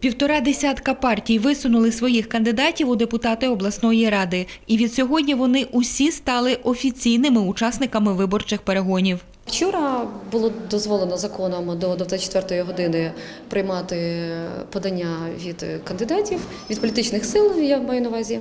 Півтора десятка партій висунули своїх кандидатів у депутати обласної ради, і від сьогодні вони усі стали офіційними учасниками виборчих перегонів. Вчора було дозволено законом до 24 години приймати подання від кандидатів, від політичних сил, я маю на увазі.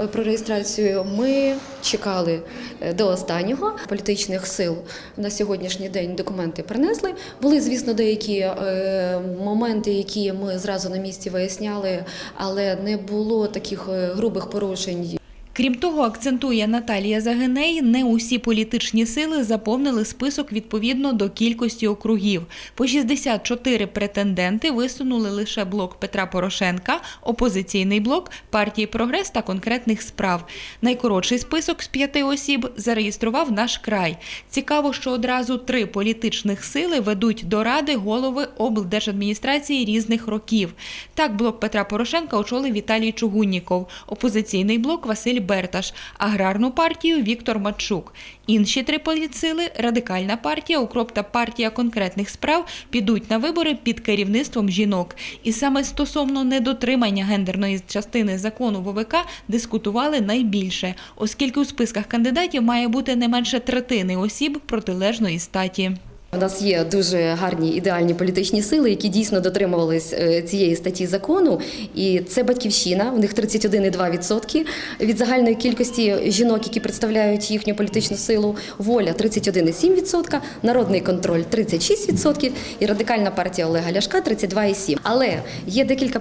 Е, Про реєстрацію ми чекали е, до останнього політичних сил на сьогоднішній день документи принесли. Були, звісно, деякі е, моменти, які ми зразу на місці виясняли, але не було таких грубих порушень. Крім того, акцентує Наталія Загиней, не усі політичні сили заповнили список відповідно до кількості округів. По 64 претенденти висунули лише блок Петра Порошенка, опозиційний блок, партії Прогрес та конкретних справ. Найкоротший список з п'яти осіб зареєстрував наш край. Цікаво, що одразу три політичних сили ведуть до ради голови облдержадміністрації різних років. Так, блок Петра Порошенка очолив Віталій Чугунніков, опозиційний блок Василь Берташ, аграрну партію Віктор Матчук. Інші три політсили радикальна партія, укроп та партія конкретних справ підуть на вибори під керівництвом жінок. І саме стосовно недотримання гендерної частини закону ВВК дискутували найбільше, оскільки у списках кандидатів має бути не менше третини осіб протилежної статі. У нас є дуже гарні ідеальні політичні сили, які дійсно дотримувались е, цієї статті закону. І це батьківщина. У них 31,2% від загальної кількості жінок, які представляють їхню політичну силу. Воля 31,7%, народний контроль 36% і радикальна партія Олега Ляшка 32,7%. Але є декілька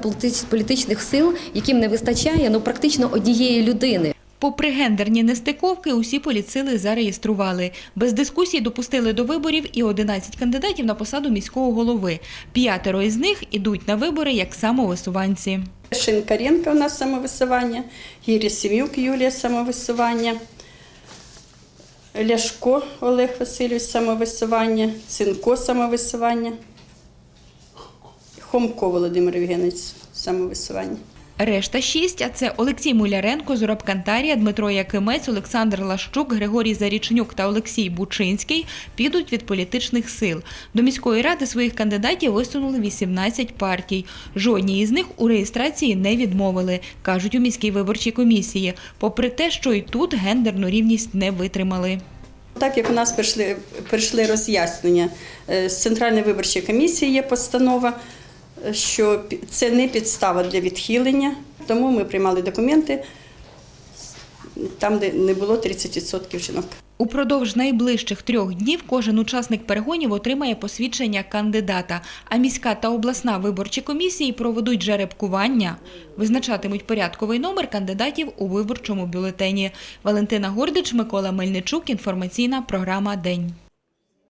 політичних сил, яким не вистачає ну практично однієї людини. Попри гендерні нестиковки, усі політсили зареєстрували. Без дискусій допустили до виборів і 11 кандидатів на посаду міського голови. П'ятеро із них ідуть на вибори як самовисуванці. Шинкаренко у нас самовисування, Єрісімюк Юлія самовисування, Ляшко Олег Васильович самовисування, Цинко самовисування, Хомко Володимир Євгенович самовисування. Решта шість, а це Олексій Муляренко, Зураб Кантарія, Дмитро Якимець, Олександр Лащук, Григорій Зарічнюк та Олексій Бучинський підуть від політичних сил. До міської ради своїх кандидатів висунули 18 партій. Жодній із них у реєстрації не відмовили, кажуть у міській виборчій комісії, попри те, що і тут гендерну рівність не витримали. Так як у нас прийшли, прийшли роз'яснення е, з Центральної виборчої комісії є постанова, що це не підстава для відхилення, тому ми приймали документи там, де не було 30% жінок. Упродовж найближчих трьох днів кожен учасник перегонів отримає посвідчення кандидата, а міська та обласна виборчі комісії проведуть жеребкування, визначатимуть порядковий номер кандидатів у виборчому бюлетені. Валентина Гордич, Микола Мельничук. Інформаційна програма День.